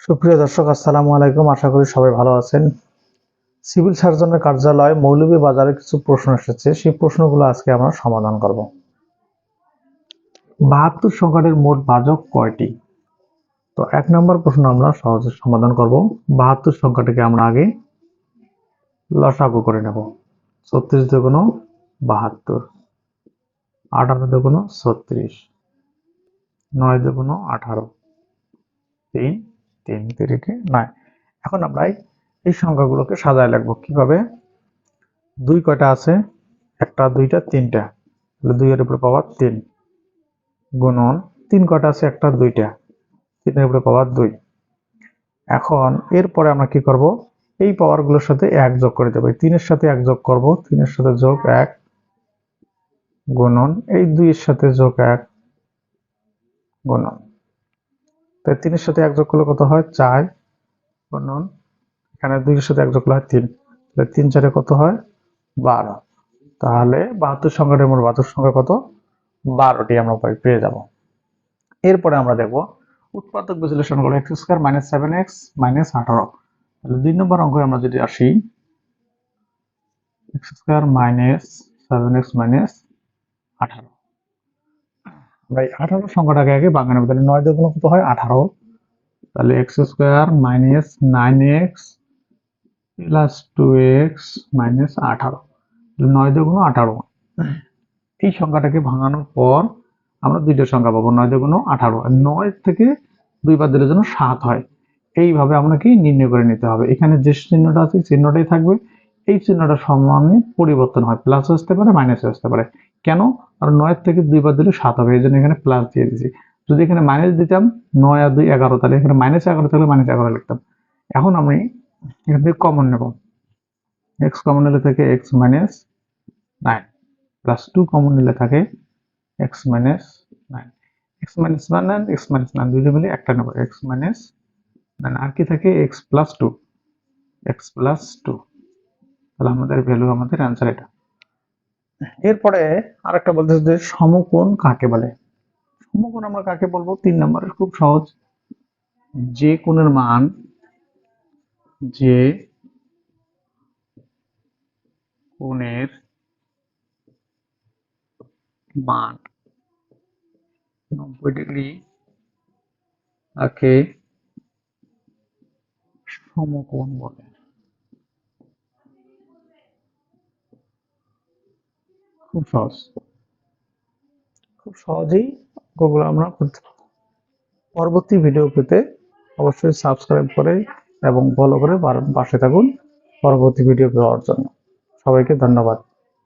সুপ্রিয় দর্শক, আসসালামু আলাইকুম। আশা করি সবাই ভালো আছেন। সিভিল সার্জনের কার্যালয় মৌলভীবাজারে কিছু প্রশ্ন এসেছে। সেই প্রশ্নগুলো আজকে আমরা সমাধান করব। বাহাত্তর সংখ্যাটির মোট ভাজক কয়টি? তো এক নম্বর প্রশ্ন আমরা সহজে সমাধান করব। বাহাত্তর সংখ্যাটিকে আমরা আগে লসাগু করে নেব। ছত্রিশ দুগুণ বাহাত্তর। আঠারো দুগুণ ছত্রিশ। নয় দুগুণ আঠারো। তিন তিন তিরিকে নয়। এখন আমরা এই- সংখ্যাগুলোকে সাজায় লিখব কীভাবে? দুই কয়টা আছে? একটা, দুইটা, তিনটা। তাহলে দুইয়ের উপরে পাওয়ার তিন। গুণন, তিন কয়টা আছে? একটা, দুইটা। তিনের উপরে পাওয়ার দুই। এখন এরপরে আমরা কি করব? এই পাওয়ারগুলোর সাথে এক যোগ করে দেবো। তিনের সাথে এক যোগ করব। তিনের সাথে যোগ এক। গুণন, এই দুইয়ের সাথে যোগ এক। গুণন। তাই তিনের সাথে এক যোগ করলে কত হয়? চার। গুণন এখানে দুইয়ের সাথে এক যোগ করলে হয় তিন। তাহলে তিন চারে কত হয়? বারো। তাহলে বাহাত্তর সংখ্যাটির মোট বাহাত্তর সংখ্যা কত? বারোটি আমরা পেয়ে যাব। এরপরে আমরা দেখব উৎপাদক বিশ্লেষণ করব x square minus seven x minus আঠারো। তাহলে দুই নম্বর অঙ্কে আমরা যদি আসি, x square minus seven x minus আঠারো। আমরা আঠারো সংখ্যাটাকে আগে বাঙালি তাহলে নয় দুগুণ কত হয়? আঠারো। তাহলে x square minus nine x plus two x minus আঠারো। নয় দুগুণ আঠারো। এই সংখ্যাটাকে ভাঙানোর পর আমরা দুইটা সংখ্যা পাবো, নয় দুগুণ আঠারো। নয় থেকে দুই বাদ দিলে যেন সাত হয়। এইভাবে আপনাকে নির্ণয় করে নিতে হবে? এখানে যে চিহ্নটা আছে চিহ্নটাই থাকবে। এই চিহ্নটা সমানে পরিবর্তন হয়। প্লাস আসতে পারে মাইনাস আসতে পারে। কেন? আর নয়ের থেকে দুই বাদ দিলে সাত হবে, এই জন্য এখানে প্লাস দিয়ে দিয়েছি। যদি এখানে মাইনাস দিতাম নয় আর দুই এগারো, তাহলে এখানে মাইনাস এগারো থাকলে মাইনাস এগারো লিখতাম। এখন আমি এখান থেকে কমন নেব। এক্স কমন নিলে থাকে x minus nine plus two common নিলে থাকে x minus nine x minus one nine x minus nine দুইটা মিলে একটা নেব। এক্স মাইনাস নাইন আর কি থাকে? X plus two x plus two তাহলে আমাদের ভ্যালু আমাদের অ্যান্সার এটা। এরপরে আরেকটা বলতেছে যে সমকোণ কাকে বলে? সমকোণ আমরা কাকে বলব? তিন নম্বরের খুব সহজ। যে কোণের মান, যে কোণের মান নব্বই ডিগ্রি তাকে সমকোণ বলে। খুব সহজ। খুব সহজেই গুগল আমরা করতে পারব। পরবর্তী ভিডিও পেতে অবশ্যই সাবস্ক্রাইব করে এবং ফলো করে পাশে থাকুন। পরবর্তী ভিডিও পাওয়ার জন্য। সবাইকে ধন্যবাদ।